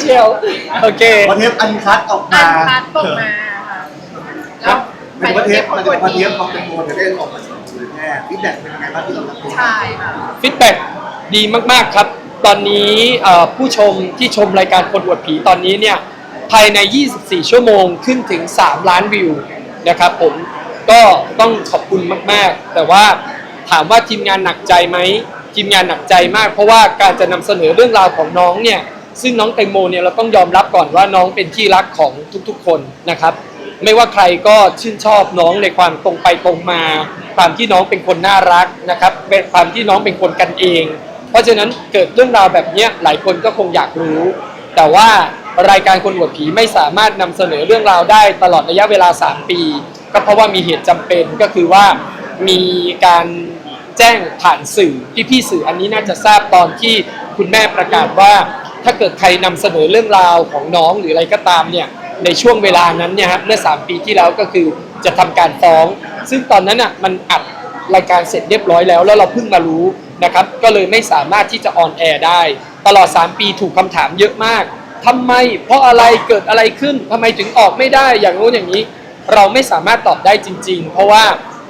เชียว โอเคพอเทปอันคัดออกอัมานคัดตกมาค่ะแล้วหมายถึงว่าเทปคมันนกจะดพอเทดีปของแตงโมจะได้ออกมาเผยแพร่ฟีดแบ็กเป็นยังไงบ้างที่เรารับรู้ใช่ค่ะฟีดแบ็กดีมาก ๆ ครับ ตอนนี้เอ่อผู้ชมที่ชมรายการคนอวดผีตอนนี้เนี่ยภายใน 24 ชั่วโมงขึ้นถึง 3 ล้านวิวนะครับผมก็ต้องขอบคุณมาก ๆ แต่ว่าถามว่าทีมงานหนักใจไหมทีมงานหนักใจมาก เพราะว่าการจะนำเสนอเรื่องราวของน้องเนี่ย ซึ่งน้องแตงโมเนี่ยเราต้องยอมรับก่อนว่าน้องเป็นที่รักของทุกๆคนนะครับ ไม่ว่าใครก็ชื่นชอบน้องในความตรงไปตรงมา ความที่น้องเป็นคนน่ารักนะครับเป็นความที่น้องเป็นคนกันเอง เพราะฉะนั้นเกิดเรื่องราวแบบนี้หลายคนก็คงอยากรู้ แต่ว่ารายการคนอวดผีไม่สามารถนำเสนอเรื่องราวได้ตลอดระยะเวลา 3 ปี ก็เพราะว่ามีเหตุจำเป็นก็คือว่ามีการแจ้งผ่านสื่อพี่ๆสื่ออันนี้น่าจะทราบตอนที่คุณแม่ประกาศว่า ถ้าเกิดใครนำเสนอเรื่องราวของน้องหรืออะไรก็ตามเนี่ยในช่วงเวลานั้นเนี่ยครับเมื่อ 3 ปีที่แล้วก็คือจะทำการฟ้อง ซึ่งตอนนั้นอะมันอัดรายการเสร็จเรียบร้อยแล้ว แล้วเราเพิ่งมารู้นะครับก็เลยไม่สามารถที่จะออนแอร์ได้ ตลอด 3 ปีถูกคำถามเยอะมากทำไมเพราะอะไรเกิดอะไรขึ้นทำไมถึงออกไม่ได้อย่างโน้นอย่างนี้ เราไม่สามารถตอบได้จริง ๆ เพราะว่า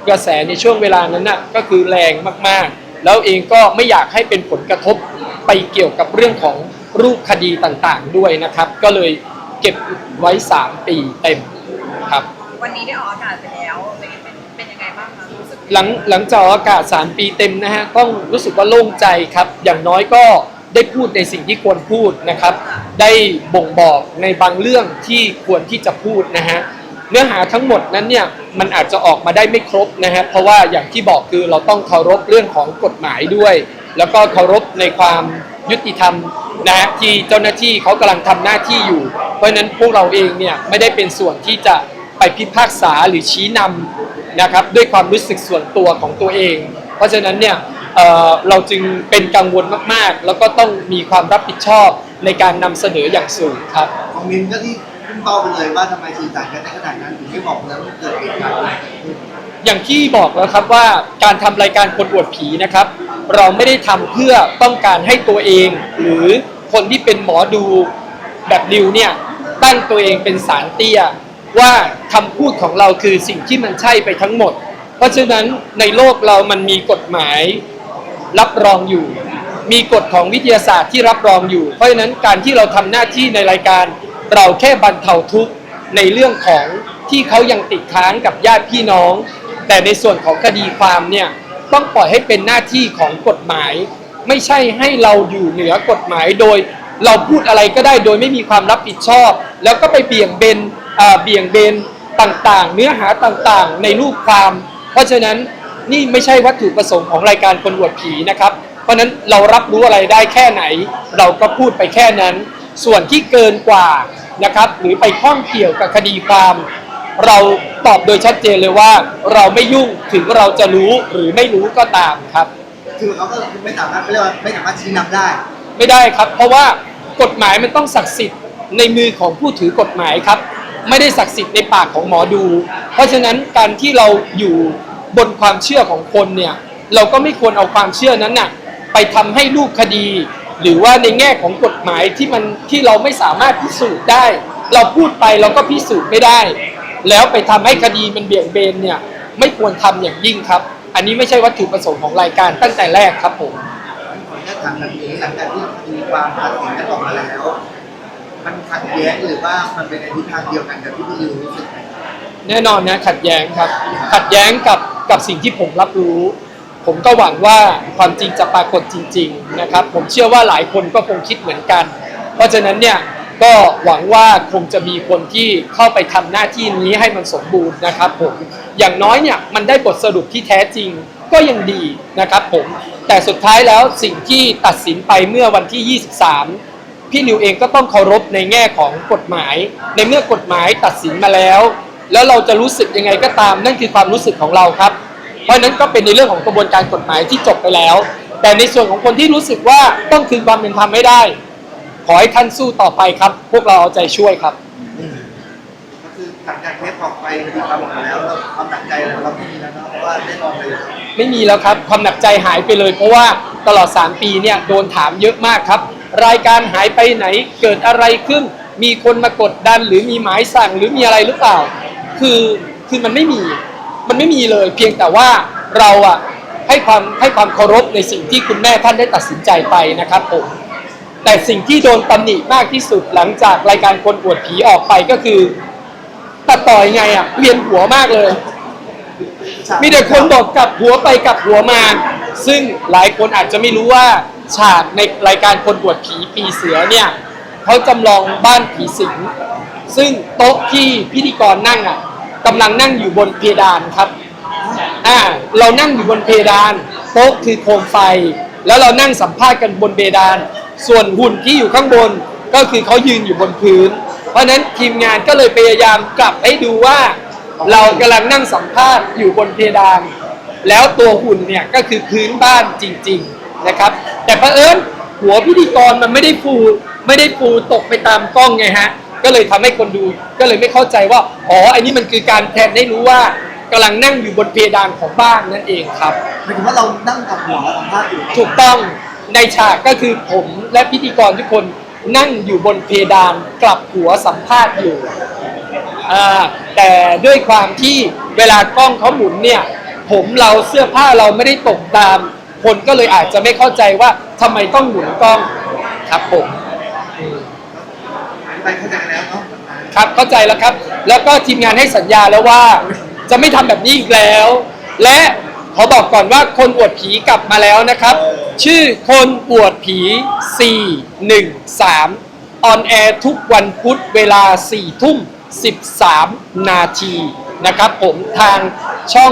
กระแสในช่วงเวลานั้นน่ะก็คือแรงมากๆ แล้วเองก็ไม่อยากให้เป็นผลกระทบไปเกี่ยวกับเรื่องของ รูปคดีต่างๆด้วยนะครับ ก็เลยเก็บไว้ 3 ปีเต็มครับ วันนี้ได้ออกอากาศไปแล้วเป็นเป็นเป็นยังไงบ้างคะรู้สึกหลังหลังจากออกอากาศ 3 ปีเต็มนะฮะต้องรู้สึกว่าโล่งใจครับ อย่างน้อยก็ได้พูดในสิ่งที่ควรพูดนะครับ ได้บ่งบอกในบางเรื่องที่ควรที่จะพูดนะฮะเนื้อหาทั้งหมดนั้นเนี่ยมันอาจจะออกมาได้ไม่ครบนะฮะเพราะว่าอย่างที่บอกคือเราต้องเคารพเรื่องของกฎหมายด้วย แล้วก็เคารพในความยุติธรรม นะฮะที่เจ้าหน้าที่เขากำลังทำหน้าที่อยู่ เพราะฉะนั้นพวกเราเองเนี่ยไม่ได้เป็นส่วนที่จะไปพิพากษาหรือชี้นำนะครับด้วยความรู้สึกส่วนตัวของตัวเอง เพราะฉะนั้นเนี่ยเอ่อเราจึงเป็นกังวลมากๆ แล้วก็ต้องมีความรับผิดชอบในการนำเสนออย่างสูงครับคอมเมนต์ก็ที่ขึ้นเป้าไปเลยว่าทำไมสื่อสารกันได้ขนาดนั้นถึงไม่บอกแล้วว่าเกิดเหตุการณ์อะไรขึ้นอย่างที่บอกแล้วครับว่าการทำรายการคนอวดผีนะครับ เราไม่ได้ทำเพื่อต้องการให้ตัวเองหรือ คนที่เป็นหมอดูแบบนิวเนี่ยตั้งตัวเองเป็นสารเตี้ยว่าคำพูดของเราคือสิ่งที่มันใช่ไปทั้งหมด เพราะฉะนั้นในโลกเรามันมีกฎหมายรับรองอยู่ มีกฎของวิทยาศาสตร์ที่รับรองอยู่ เพราะฉะนั้นการที่เราทำหน้าที่ในรายการ เราแค่บรรเทาทุกข์ในเรื่องของที่เขายังติดค้างกับญาติพี่น้อง แต่ในส่วนของคดีความเนี่ยต้องปล่อยให้เป็นหน้าที่ของกฎหมาย ไม่ใช่ให้เราอยู่เหนือกฎหมายโดย เราพูดอะไรก็ได้โดยไม่มีความรับผิดชอบ แล้วก็ไปเบี่ยงเบนอ่าเบี่ยงเบนต่างๆ เนื้อหาต่างๆ ในรูปความ เพราะฉะนั้นนี่ไม่ใช่วัตถุประสงค์ของรายการคนอวดผีนะครับ เพราะฉะนั้นเรารับรู้อะไรได้แค่ไหน เราก็พูดไปแค่นั้น ส่วนที่เกินกว่านะครับหรือไปข้องเกี่ยวกับคดีความ เราตอบโดยชัดเจนเลยว่า เราไม่ยุ่งถึงเราจะรู้หรือไม่รู้ก็ตามครับ คือเขาก็ไม่สามารถเขาเรียกว่าไม่สามารถชี้นำได้ ไม่ได้ครับ เพราะว่ากฎหมายมันต้องศักดิ์สิทธิ์ในมือของผู้ถือกฎหมายครับ ไม่ได้ศักดิ์สิทธิ์ในปากของหมอดู เพราะฉะนั้นการที่เราอยู่บนความเชื่อของคนเนี่ยเราก็ไม่ควรเอาความเชื่อนั้นน่ะไปทำให้รูปคดี หรือว่าในแง่ของกฎหมายที่มันที่เราไม่สามารถพิสูจน์ได้ เราพูดไปเราก็พิสูจน์ไม่ได้ แล้วไปทำให้คดีมันเบี่ยงเบนเนี่ยไม่ควรทำอย่างยิ่งครับ อันนี้ไม่ใช่วัตถุประสงค์ของรายการตั้งแต่แรกครับผมขออนุญาตถามแบบนี้หลังจากที่คดีความตัดสินกันออกมาแล้ว มันขัดแย้งหรือว่ามันเป็นในทิศทางเดียวกันกับที่พี่ลิวรู้สึกไหมแน่นอนนะขัดแย้งครับ ขัดแย้งกับกับสิ่งที่ผมรับรู้ ผมก็หวังว่าความจริงจะปรากฏจริง ๆ นะครับ ผมเชื่อว่าหลายคนก็คงคิดเหมือนกัน เพราะฉะนั้นเนี่ย ก็หวังว่าคงจะมีคนที่เข้าไปทำหน้าที่นี้ให้มันสมบูรณ์นะครับผมอย่างน้อยเนี่ยมันได้บทสรุปที่แท้จริงก็ยังดีนะครับผมแต่สุดท้ายแล้วสิ่งที่ตัดสินไปเมื่อวันที่ 23 พี่ลิวเองก็ต้องเคารพในแง่ของกฎหมาย ในเมื่อกฎหมายตัดสินมาแล้ว แล้วเราจะรู้สึกยังไงก็ตามนั่นคือความรู้สึกของเราครับ เพราะนั้นก็เป็นในเรื่องของกระบวนการกฎหมายที่จบไปแล้ว แต่ในส่วนของคนที่รู้สึกว่าต้องคืนความเป็นธรรมไม่ได้ ขอให้ท่านสู้ต่อไปครับ พวกเราเอาใจช่วยครับ ก็คือหลังจากเทปออกไปคดีความออกมาแล้วเราความหนักใจอะไรเราไม่มีแล้วเนาะเพราะว่าได้ลองไปแล้วไม่มีแล้วครับ ความหนักใจหายไปเลย เพราะว่าตลอด 3 ปีเนี่ยโดนถามเยอะมากครับ รายการหายไปไหนเกิดอะไรขึ้น มีคนมากดดันหรือมีหมายสั่งหรือมีอะไรหรือเปล่า คือคือมันไม่มีมันไม่มีเลย เพียงแต่ว่าเราอะให้ความให้ความเคารพในสิ่งที่คุณแม่ท่านได้ตัดสินใจไปนะครับผม แต่สิ่งที่โดนตำหนิมากที่สุดหลังจากรายการคนอวดผีออกไปก็คือตัดต่อยังไงอะเวียนหัวมากเลย มีแต่คนบอกกลับหัวไปกลับหัวมา ซึ่งหลายคนอาจจะไม่รู้ว่าฉากในรายการคนบวชผีปีเสือเนี่ยเขาจำลองบ้านผีสิงซึ่งโต๊ะที่พิธีกรนั่งอะกำลังนั่งอยู่บนเพดานครับอ่าเรานั่งอยู่บนเพดาน โต๊ะคือโคมไฟ แล้วเรานั่งสัมภาษณ์กันบนเพดาน ส่วนหุ่นที่อยู่ข้างบนก็คือเขายืนอยู่บนพื้น เพราะฉะนั้นทีมงานก็เลยพยายามกลับให้ดูว่า เรากำลังนั่งสัมภาษณ์อยู่บนเพดาน แล้วตัวหุ่นเนี่ยก็คือพื้นบ้านจริง ๆนะครับ แต่เผอิญหัวพิธีกรมันไม่ได้ฟูไม่ได้ฟูตกไปตามกล้องไงฮะก็เลยทำให้คนดูก็เลยไม่เข้าใจว่าอ๋ออันนี้มันคือการแทนได้รู้ว่ากำลังนั่งอยู่บนเพดานของบ้านนั่นเองครับ หมายถึงว่าเรานั่งกับหัวสัมภาษณ์อยู่ถูกต้อง ในฉากก็คือผมและพิธีกรทุกคนนั่งอยู่บนเพดานกลับหัวสัมภาษณ์อยู่อ่าแต่ด้วยความที่เวลากล้องเขาหมุนเนี่ย ผมเราเสื้อผ้าเราไม่ได้ตกตาม คนก็เลยอาจจะไม่เข้าใจว่าทำไมต้องหมุนกล้องครับผมไปเข้าใจแล้วเนาะครับเข้าใจแล้วครับ แล้วก็ทีมงานให้สัญญาแล้วว่า จะไม่ทำแบบนี้อีกแล้ว และ ขอบอกก่อนว่าคนอวดผีกลับมาแล้วนะครับ ชื่อคนอวดผี 413 ออนแอร์ทุกวันพุธเวลา 4 ทุ่ม 13 นาทีนะครับผมทางช่อง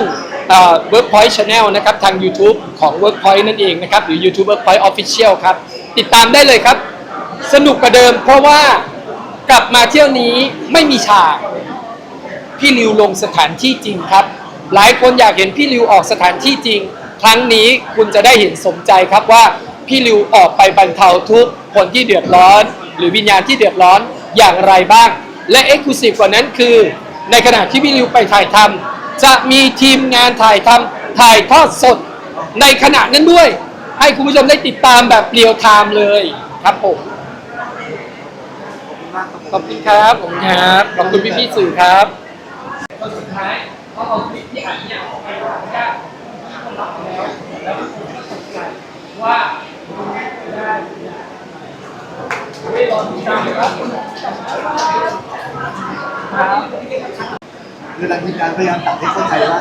เอ่อ Workpoint Channel นะครับทาง YouTube ของ Workpoint นั่นเองนะครับ หรือ YouTube Workpoint Official ครับ ติดตามได้เลยครับ สนุกกว่าเดิมเพราะว่ากลับมาเที่ยวนี้ไม่มีฉาก พี่ริวลงสถานที่จริงครับ หลายคนอยากเห็นพี่ริวออกสถานที่จริง ครั้งนี้คุณจะได้เห็นสมใจครับว่าพี่ริวออกไปบรรเทาทุกข์คนที่เดือดร้อน หรือวิญญาณที่เดือดร้อนอย่างไรบ้าง และเอ็กซ์คลูซีฟกว่านั้นคือ ในขณะที่พี่ริวไปถ่ายทำจะมีทีมงานถ่ายทำถ่ายทอดสดในขณะนั้นด้วย ให้คุณผู้ชมได้ติดตามแบบเรียลไทม์เลยครับผมขอบคุณครับผมครับขอบคุณพี่พี่สื่อครับสุดท้ายเขันเนี่ยออกไปหลังจาติคนรับแล้วแล้วผมก็ตกใจว่าได้ไม่รอดตามครับครับคือทางทีมงานพยายามตัดให้เข้าใจว่า